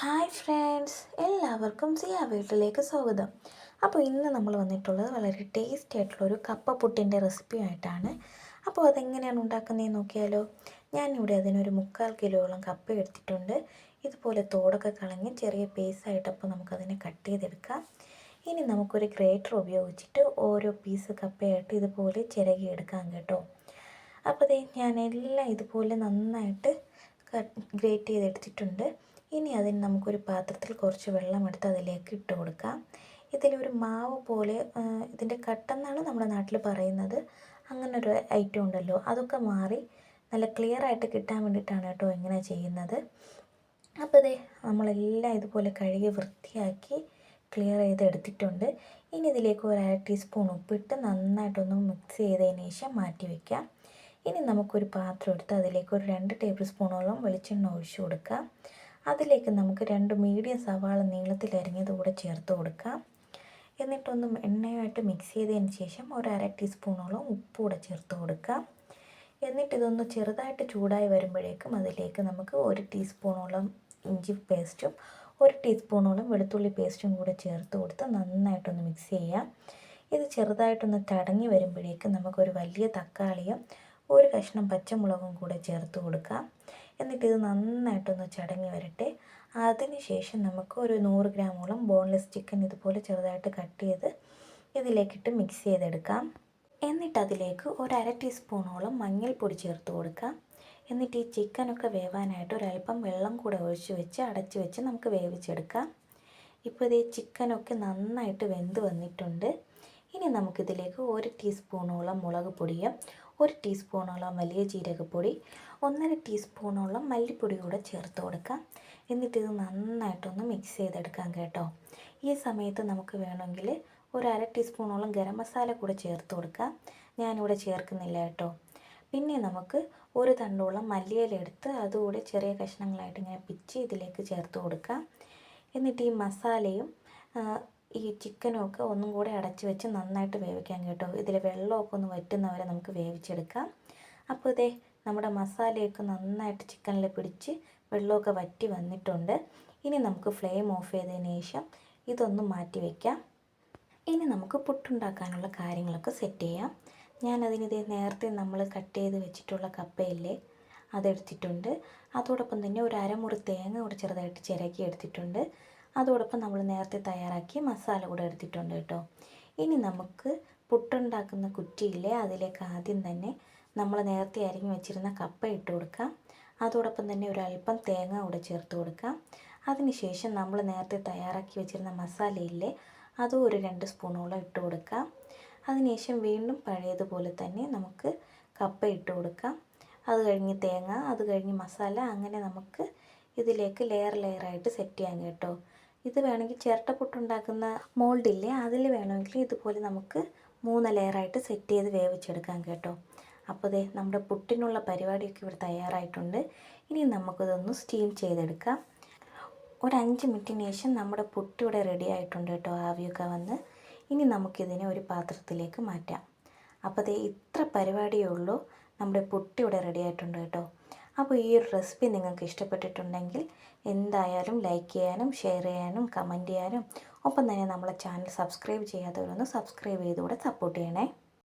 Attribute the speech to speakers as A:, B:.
A: Hi friends എല്ലാവർക്കും സിയ വീട്ടിലേക്ക് സ്വാഗതം. അപ്പോൾ ഇന്ന് നമ്മൾ വന്നിട്ടുള്ളത് വളരെ ടേസ്റ്റി ആയിട്ടുള്ള ഒരു കപ്പ പുട്ടിന്റെ റെസിപ്പിയായിട്ടാണ് അപ്പോൾ അതെങ്ങനെയാണ് ഉണ്ടാക്കുന്നതെന്ന് നോക്കിയാലോ? ഞാനിവിടെ അതിനൊരു മുക്കാൽ കിലോയോളം കപ്പ എടുത്തിട്ടുണ്ട്. ഇതുപോലെ തോടൊക്കെ കളഞ്ഞ് ചെറിയ പീസായിട്ട് അപ്പോൾ നമുക്കതിനെ കട്ട് ചെയ്തെടുക്കാം. ഇനി നമുക്കൊരു ഗ്രേറ്റർ ഉപയോഗിച്ചിട്ട് ഓരോ പീസ് കപ്പയായിട്ട് ഇതുപോലെ ചിരകിയെടുക്കാം കേട്ടോ. അപ്പോൾ ദേ ഞാൻ എല്ലാം ഇതുപോലെ നന്നായിട്ട് ഗ്രേറ്റ് ചെയ്തെടുത്തിട്ടുണ്ട്. ഇനി അതിന് നമുക്കൊരു പാത്രത്തിൽ കുറച്ച് വെള്ളം എടുത്ത് അതിലേക്ക് ഇട്ട് കൊടുക്കാം. ഇതിലൊരു മാവ് പോലെ ഇതിന്റെ കട്ടെന്നാണ് നമ്മുടെ നാട്ടിൽ പറയുന്നത്. അങ്ങനൊരു ഐറ്റം ഉണ്ടല്ലോ. അതൊക്കെ മാറി നല്ല ക്ലിയർ ആയിട്ട് കിട്ടാൻ വേണ്ടിയിട്ടാണ് കേട്ടോ ഇങ്ങനെ ചെയ്യുന്നത്. അപ്പോൾ ഇതേ നമ്മളെല്ലാം ഇതുപോലെ കഴുകി വൃത്തിയാക്കി ക്ലിയർ ചെയ്ത് എടുത്തിട്ടുണ്ട്. ഇനി ഇതിലേക്ക് ഒരു അര ടീസ്പൂൺ ഉപ്പിട്ട് നന്നായിട്ടൊന്ന് മിക്സ് ചെയ്തതിന് ശേഷം മാറ്റി വയ്ക്കാം ഇനി നമുക്കൊരു പാത്രം എടുത്ത് അതിലേക്ക് ഒരു രണ്ട് ടേബിൾ സ്പൂണോളം വെളിച്ചെണ്ണ ഒഴിച്ചു കൊടുക്കാം. അതിലേക്ക് നമുക്ക് രണ്ട് മീഡിയം സവാള നീളത്തിൽ അരിഞ്ഞത് കൂടെ ചേർത്ത് കൊടുക്കാം. എന്നിട്ടൊന്ന് എണ്ണയുമായിട്ട് മിക്സ് ചെയ്തതിന് ശേഷം ഒരു അര ടീസ്പൂണോളം ഉപ്പ് ചേർത്ത് കൊടുക്കാം. എന്നിട്ട് ഇതൊന്ന് ചെറുതായിട്ട് ചൂടായി വരുമ്പോഴേക്കും അതിലേക്ക് നമുക്ക് ഒരു ടീസ്പൂണോളം ഇഞ്ചി പേസ്റ്റും ഒരു ടീസ്പൂണോളം വെളുത്തുള്ളി പേസ്റ്റും കൂടെ ചേർത്ത് കൊടുത്ത് നന്നായിട്ടൊന്ന് മിക്സ് ചെയ്യാം. ഇത് ചെറുതായിട്ടൊന്ന് തടങ്ങി വരുമ്പോഴേക്കും നമുക്കൊരു വലിയ തക്കാളിയും ഒരു കഷ്ണം പച്ചമുളകും കൂടെ ചേർത്ത് കൊടുക്കാം. എന്നിട്ട് ഇത് നന്നായിട്ടൊന്ന് ചടങ്ങി വരട്ടെ. അതിനുശേഷം നമുക്ക് ഒരു നൂറ് ഗ്രാമോളം ബോൺലെസ് ചിക്കൻ ഇതുപോലെ ചെറുതായിട്ട് കട്ട് ചെയ്ത് ഇതിലേക്കിട്ട് മിക്സ് ചെയ്തെടുക്കാം. എന്നിട്ട് അതിലേക്ക് ഒരു അര ടീസ്പൂണോളം മഞ്ഞൾപ്പൊടി ചേർത്ത് കൊടുക്കാം. എന്നിട്ട് ഈ ചിക്കനൊക്കെ വേവാനായിട്ട് ഒരല്പം വെള്ളം കൂടെ ഒഴിച്ച് വെച്ച് അടച്ച് വെച്ച് നമുക്ക് വേവിച്ചെടുക്കാം. ഇപ്പോൾ ഇതേ ചിക്കനൊക്കെ നന്നായിട്ട് വെന്ത് വന്നിട്ടുണ്ട്. ഇനി നമുക്കിതിലേക്ക് ഒരു ടീസ്പൂണോളം മുളക് പൊടിയും ഒരു ടീസ്പൂണോളം വലിയ ജീരകപ്പൊടി ഒന്നര ടീസ്പൂണോളം മല്ലിപ്പൊടി കൂടെ ചേർത്ത് കൊടുക്കാം. എന്നിട്ട് ഇത് നന്നായിട്ടൊന്ന് മിക്സ് ചെയ്തെടുക്കാം കേട്ടോ. ഈ സമയത്ത് നമുക്ക് വേണമെങ്കിൽ ഒരു അര ടീസ്പൂണോളം ഗരം മസാല കൂടെ ചേർത്ത് കൊടുക്കാം. ഞാനിവിടെ ചേർക്കുന്നില്ല കേട്ടോ. പിന്നെ നമുക്ക് ഒരു തണ്ടോളം മല്ലിയില എടുത്ത് അതുകൂടെ ചെറിയ കഷ്ണങ്ങളായിട്ട് ഇങ്ങനെ പിച്ച് ഇതിലേക്ക് ചേർത്ത് കൊടുക്കാം. എന്നിട്ട് ഈ മസാലയും ഈ ചിക്കനും ഒക്കെ ഒന്നും കൂടെ അടച്ച് വെച്ച് നന്നായിട്ട് വേവിക്കാം കേട്ടോ. ഇതിൽ വെള്ളമൊക്കെ ഒന്ന് വറ്റുന്നവരെ നമുക്ക് വേവിച്ചെടുക്കാം. അപ്പോൾ ഇതേ നമ്മുടെ മസാലയൊക്കെ നന്നായിട്ട് ചിക്കനിൽ പിടിച്ച് വെള്ളമൊക്കെ വറ്റി വന്നിട്ടുണ്ട്. ഇനി നമുക്ക് ഫ്ലെയിം ഓഫ് ചെയ്തതിന് ശേഷം ഇതൊന്ന് മാറ്റി വയ്ക്കാം ഇനി നമുക്ക് പുട്ടുണ്ടാക്കാനുള്ള കാര്യങ്ങളൊക്കെ സെറ്റ് ചെയ്യാം. ഞാനതിനിത് നേരത്തെ നമ്മൾ കട്ട് ചെയ്ത് വെച്ചിട്ടുള്ള കപ്പയില്ലേ അതെടുത്തിട്ടുണ്ട്. അതോടൊപ്പം തന്നെ ഒരു അരമുറി തേങ്ങ കൂടെ ചെറുതായിട്ട് ചിരക്കി എടുത്തിട്ടുണ്ട്. അതോടൊപ്പം നമ്മൾ നേരത്തെ തയ്യാറാക്കിയ മസാല കൂടെ എടുത്തിട്ടുണ്ട് കേട്ടോ. ഇനി നമുക്ക് പുട്ടുണ്ടാക്കുന്ന കുറ്റിയില്ലേ അതിലേക്ക് ആദ്യം തന്നെ നമ്മൾ നേരത്തെ അരിഞ്ഞു വെച്ചിരുന്ന കപ്പ ഇട്ട് കൊടുക്കാം. അതോടൊപ്പം തന്നെ ഒരല്പം തേങ്ങ കൂടെ ചേർത്ത് കൊടുക്കാം. അതിനുശേഷം നമ്മൾ നേരത്തെ തയ്യാറാക്കി വെച്ചിരുന്ന മസാലയില്ലേ അതും ഒരു രണ്ട് സ്പൂണോളം ഇട്ട് കൊടുക്കാം. അതിനുശേഷം വീണ്ടും പഴയതുപോലെ തന്നെ നമുക്ക് കപ്പ ഇട്ട് കൊടുക്കാം. അത് കഴിഞ്ഞ് തേങ്ങ അത് കഴിഞ്ഞ് മസാല അങ്ങനെ നമുക്ക് ഇതിലേക്ക് ലെയർ ലെയറായിട്ട് സെറ്റ് ചെയ്യാൻ കേട്ടോ. ഇത് വേണമെങ്കിൽ ചിരട്ടപ്പുട്ടുണ്ടാക്കുന്ന മോൾഡില്ലേ അതിൽ വേണമെങ്കിൽ ഇതുപോലെ നമുക്ക് മൂന്ന് ലെയറായിട്ട് സെറ്റ് ചെയ്ത് വേവിച്ചെടുക്കാം കേട്ടോ. അപ്പോൾ ദേ നമ്മുടെ പുട്ടിനുള്ള പരിപാടിയൊക്കെ ഇവിടെ തയ്യാറായിട്ടുണ്ട്. ഇനി നമുക്കിതൊന്ന് സ്റ്റീം ചെയ്തെടുക്കാം. ഒരു അഞ്ച് മിനിറ്റിന് ശേഷം നമ്മുടെ പുട്ട് ഇവിടെ റെഡി ആയിട്ടുണ്ട് കേട്ടോ ആവിയൊക്കെ വന്ന്. ഇനി നമുക്കിതിനെ ഒരു പാത്രത്തിലേക്ക് മാറ്റാം. അപ്പോൾ ദേ ഇത്ര പരിപാടിയേ ഉള്ളൂ. നമ്മുടെ പുട്ടി ഇവിടെ റെഡി ആയിട്ടുണ്ട് കേട്ടോ. അപ്പോൾ ഈ ഒരു റെസിപ്പി നിങ്ങൾക്ക് ഇഷ്ടപ്പെട്ടിട്ടുണ്ടെങ്കിൽ എന്തായാലും ലൈക്ക് ചെയ്യാനും ഷെയർ ചെയ്യാനും കമന്റ് ചെയ്യാനും ഒപ്പം തന്നെ നമ്മളെ ചാനൽ സബ്സ്ക്രൈബ് ചെയ്യാത്തവരൊന്ന് സബ്സ്ക്രൈബ് ചെയ്തുകൂടെ സപ്പോർട്ട് ചെയ്യണേ.